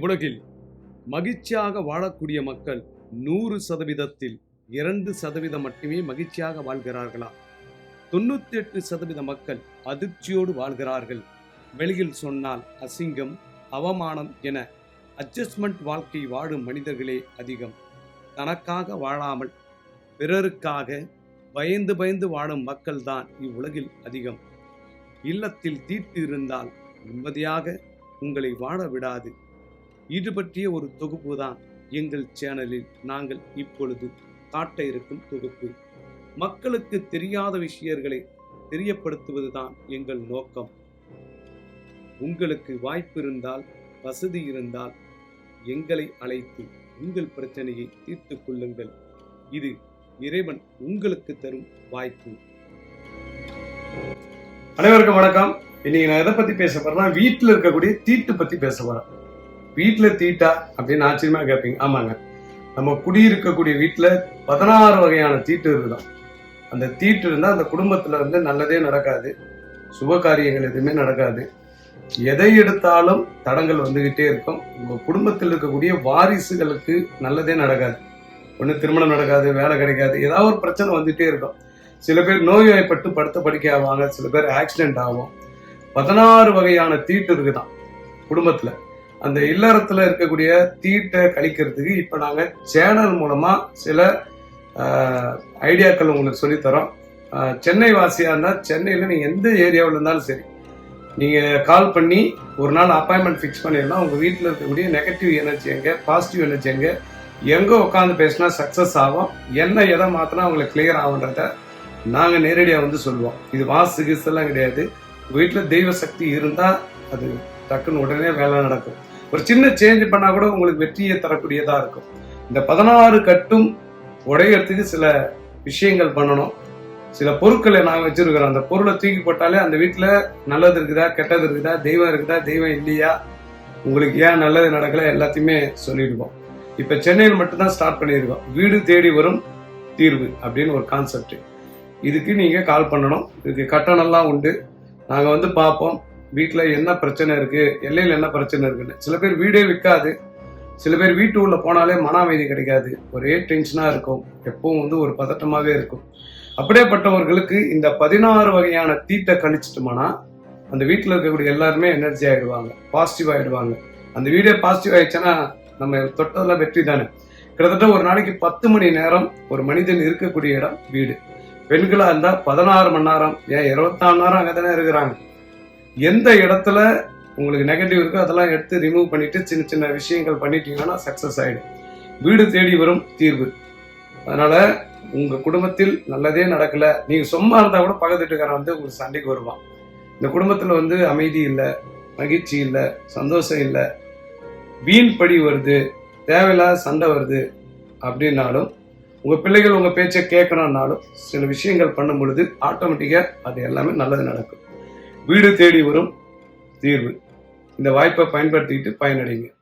இவ்வுலகில் மகிழ்ச்சியாக வாழக்கூடிய மக்கள் நூறு சதவீதத்தில் இரண்டு சதவீதம் மட்டுமே மகிழ்ச்சியாக வாழ்கிறார்களா? தொண்ணூத்தி எட்டு சதவீத மக்கள் அதிர்ச்சியோடு வாழ்கிறார்கள். வெளியில் சொன்னால் அசிங்கம் அவமானம் என அட்ஜஸ்ட்மெண்ட் வாழ்க்கை வாழும் மனிதர்களே அதிகம். தனக்காக வாழாமல் பிறருக்காக பயந்து பயந்து வாழும் மக்கள்தான் இவ்வுலகில் அதிகம். இல்லத்தில் தீட்டு இருந்தால் நிம்மதியாக உங்களை வாழ விடாது. இது பற்றிய ஒரு தொகுப்பு தான் எங்கள் சேனலில் நாங்கள் இப்பொழுது காட்ட இருக்கும் தொகுப்பு. மக்களுக்கு தெரியாத விஷயங்களை தெரியப்படுத்துவதுதான் எங்கள் நோக்கம். உங்களுக்கு வாய்ப்பு இருந்தால் வசதி இருந்தால் எங்களை அழைத்து உங்கள் பிரச்சனையை தீர்த்து கொள்ளுங்கள். இது இறைவன் உங்களுக்கு தரும் வாய்ப்பு. அனைவருக்கும் வணக்கம். இன்னைக்கு நான் எதை பத்தி பேச போறேன்னா வீட்டுல இருக்கக்கூடிய தீட்டு பத்தி பேச போறேன். வீட்டுல தீட்டா அப்படின்னு ஆச்சரியமா கேட்பீங்க. ஆமாங்க. நம்ம குடியிருக்கக்கூடிய வீட்டுல பதினாறு வகையான தீட்டு இருக்குதான். அந்த தீட்டு இருந்தா அந்த குடும்பத்துல வந்து நல்லதே நடக்காது. சுப காரியங்கள் எதுவுமே நடக்காது. எதை எடுத்தாலும் தடங்கள் வந்துகிட்டே இருக்கும். உங்க குடும்பத்தில் இருக்கக்கூடிய வாரிசுகளுக்கு நல்லதே நடக்காது. ஒன்று திருமணம் நடக்காது வேலை கிடைக்காது ஏதாவது ஒரு பிரச்சனை வந்துட்டே இருக்கும். சில பேர் நோய்வாய்ப்பட்டு படுத்த படிக்க ஆவாங்க சில பேர் ஆக்சிடென்ட் ஆகும். பதினாறு வகையான தீட்டு இருக்குதான் குடும்பத்துல. அந்த இல்லறத்துல இருக்கக்கூடிய தீட்டை கழிக்கிறதுக்கு இப்ப நாங்க சேனல் மூலமா சில ஐடியாக்கள் உங்களுக்கு சொல்லித்தரோம் சென்னை வாசியா இருந்தா சென்னையில நீங்க எந்த ஏரியாவில் இருந்தாலும் சரி நீங்க கால் பண்ணி ஒரு நாள் அப்பாயின்மெண்ட் ஃபிக்ஸ் பண்ணிடலாம். உங்க வீட்டில் இருக்கக்கூடிய நெகட்டிவ் எனர்ஜி எங்க பாசிட்டிவ் எனர்ஜி எங்க எங்க உட்காந்து பேசினா சக்சஸ் ஆகும் என்ன எதை மாத்தினா அவங்களுக்கு கிளியர் ஆகுன்றத நாங்க நேரடியா வந்து சொல்லுவோம். இது வாசு கிசெல்லாம் கிடையாது. வீட்டில் தெய்வ சக்தி இருந்தா அது டக்குன்னு உடனே வேலை நடக்கும். ஒரு சின்ன சேஞ்ச் பண்ணா கூட உங்களுக்கு வெற்றியை தரக்கூடியதா இருக்கும். இந்த பதினாறு கட்டும் உடையறதுக்கு சில விஷயங்கள் பண்ணணும். சில பொருட்களை நான் வச்சிருக்கிறோம் அந்த பொருளை தூக்கி போட்டாலே அந்த வீட்டில் நல்லது இருக்குதா கெட்டது இருக்குதா தெய்வம் இருக்குதா தெய்வம் இல்லையா? உங்களுக்கு ஏன் நல்லது நடக்கல எல்லாத்தையுமே சொல்லிடுவோம். இப்போ சென்னையில் மட்டும்தான் ஸ்டார்ட் பண்ணியிருக்கோம். வீடு தேடி வரும் தீர்வு அப்படின்னு ஒரு கான்செப்ட் இதுக்கு நீங்கள் கால் பண்ணணும். இதுக்கு கட்டணம்லாம் உண்டு. நாங்கள் வந்து பார்ப்போம். வீட்டில் என்ன பிரச்சனை இருக்கு? எல்லையில என்ன பிரச்சனை இருக்குன்னு. சில பேர் வீடே விற்காது சில பேர் வீட்டு உள்ள போனாலே மன அமைதி கிடைக்காது. ஒரே டென்ஷனாக இருக்கும். எப்பவும் வந்து ஒரு பதட்டமாகவே இருக்கும். அப்படியேப்பட்டவர்களுக்கு இந்த பதினாறு வகையான தீட்டை கழிச்சிட்டோம்னா அந்த வீட்டில் இருக்கக்கூடிய எல்லாருமே எனர்ஜி ஆகிடுவாங்க பாசிட்டிவ் ஆகிடுவாங்க அந்த வீடே பாசிட்டிவ் ஆயிடுச்சுன்னா நம்ம தொட்டதெல்லாம் வெற்றி தானே? கிட்டத்தட்ட ஒரு நாளைக்கு பத்து மணி நேரம் ஒரு மனிதன் இருக்கக்கூடிய இடம் வீடு. பெண்களாக இருந்தால் பதினாறு மணி நேரம் ஏன் இருபத்தாறு நேரம் அங்கே தானே இருக்கிறாங்க? எந்த இடத்துல உங்களுக்கு நெகட்டிவ் இருக்கோ அதெல்லாம் எடுத்து ரிமூவ் பண்ணிட்டு சின்ன சின்ன விஷயங்கள் பண்ணிட்டீங்கன்னா சக்சஸ் ஆயிடும். வீடு தேடி வரும் தீர்வு. அதனால உங்க குடும்பத்தில் நல்லதே நடக்கல. நீங்க சும்மா இருந்தா கூட பக்கத்து வீட்டுக்காரன் வந்து உங்களுக்கு சண்டைக்கு வருவான். இந்த குடும்பத்துல வந்து அமைதி இல்லை மகிழ்ச்சி இல்லை சந்தோஷம் இல்லை. வீண் படி வருது தேவையில்லாத சண்டை வருது அப்படின்னாலும் உங்க பிள்ளைகள் உங்க பேச்சை கேட்கணும்னாலும் சில விஷயங்கள் பண்ணும் பொழுது ஆட்டோமேட்டிக்கா அது எல்லாமே நல்லது நடக்கும். வீடு தேடி வரும் தீர்வு. இந்த வாய்ப்பை பயன்படுத்திக்கிட்டு பயனடைங்க.